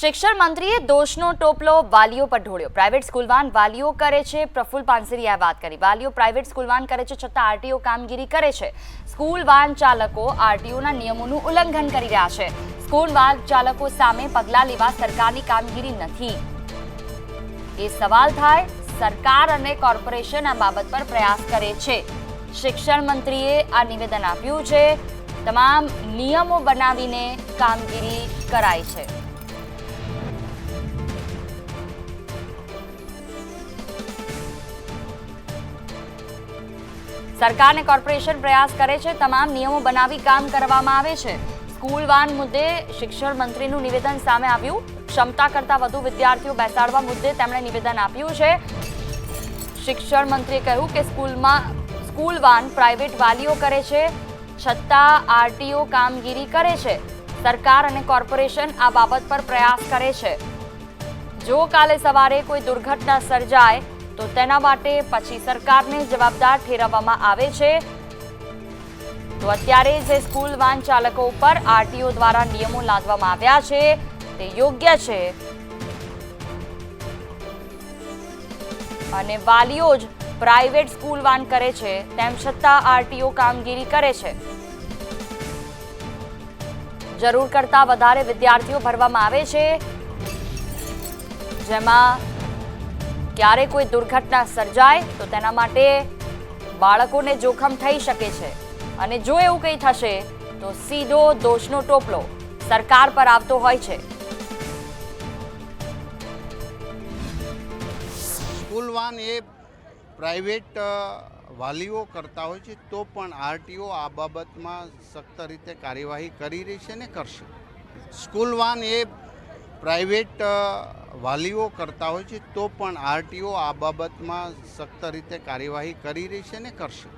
શિક્ષણ મંત્રીએ દોષનો ટોપલો વાલીઓ પર ઢોળ્યો. પ્રાઇવેટ સ્કૂલ વાન વાલીઓ કરે છે, પ્રફુલ પાનસરીએ વાત કરી. વાલીઓ પ્રાઇવેટ સ્કૂલ વાન કરે છે છતાં આરટીઓ કામગીરી કરે છે. સ્કૂલ વાન ચાલકો આરટીઓના નિયમોનું ઉલ્લંઘન કરી રહ્યા છે. સ્કૂલ વાન ચાલકો સામે પગલાં લેવા સરકારની કામગીરી નથી. એ સવાલ થાય, સરકાર અને કોર્પોરેશન આ બાબત પર પ્રયાસ કરે છે. શિક્ષણ મંત્રીએ આ નિવેદન આપ્યું છે. તમામ નિયમો બનાવીને કામગીરી કરાય છે. સરકાર અને કોર્પોરેશન પ્રયાસ કરે છે, તમામ નિયમો બનાવી કામ કરવામાં આવે છે. સ્કૂલ વાન મુદ્દે શિક્ષણ મંત્રીનું નિવેદન સામે આવ્યું. ક્ષમતા કરતાં વધુ વિદ્યાર્થીઓ બેસાડવા મુદ્દે તેમણે નિવેદન આપ્યું છે. શિક્ષણ મંત્રીએ કહ્યું કે સ્કૂલમાં, સ્કૂલ વાન પ્રાઇવેટ વાલીઓ કરે છે, છતાં આરટીઓ કામગીરી કરે છે. સરકાર અને કોર્પોરેશન આ બાબત પર પ્રયાસ કરે છે. જો કાલે સવારે કોઈ દુર્ઘટના સર્જાય તો તેના માટે પછી સરકારને જવાબદાર ઠેરવવામાં આવે છે. તો અત્યારે જે સ્કૂલ વાન ચાલકો ઉપર આરટીઓ દ્વારા નિયમો લાદવામાં આવ્યા છે, તે યોગ્ય છે. અને વાલીઓ જ પ્રાઇવેટ સ્કૂલ વાન કરે છે, તેમ છતાં આરટીઓ કામગીરી કરે છે. જરૂર કરતાં વધારે વિદ્યાર્થીઓ ભરવામાં આવે છે. જેમાં ક્યારે કોઈ દુર્ઘટના સર્જાય તો તેના માટે બાળકોને જોખમ થઈ શકે છે. અને જો એવું કંઈ થશે, તો સીધો દોષનો ટોપલો સરકાર પર આવતો હોય છે. સ્કૂલ વાન એ પ્રાઇવેટ વાલીઓ કરતા હોય છે, તો પણ આરટીઓ આ બાબતમાં સખ્ત રીતે કાર્યવાહી કરી રહી છે ને કરશે. સ્કૂલ વાન એ પ્રાઇવેટ વાલીઓ કરતા હોય છે, તો પણ આરટીઓ આ બાબતમાં સખ્ત રીતે કાર્યવાહી કરી રહી છે ને કરશે?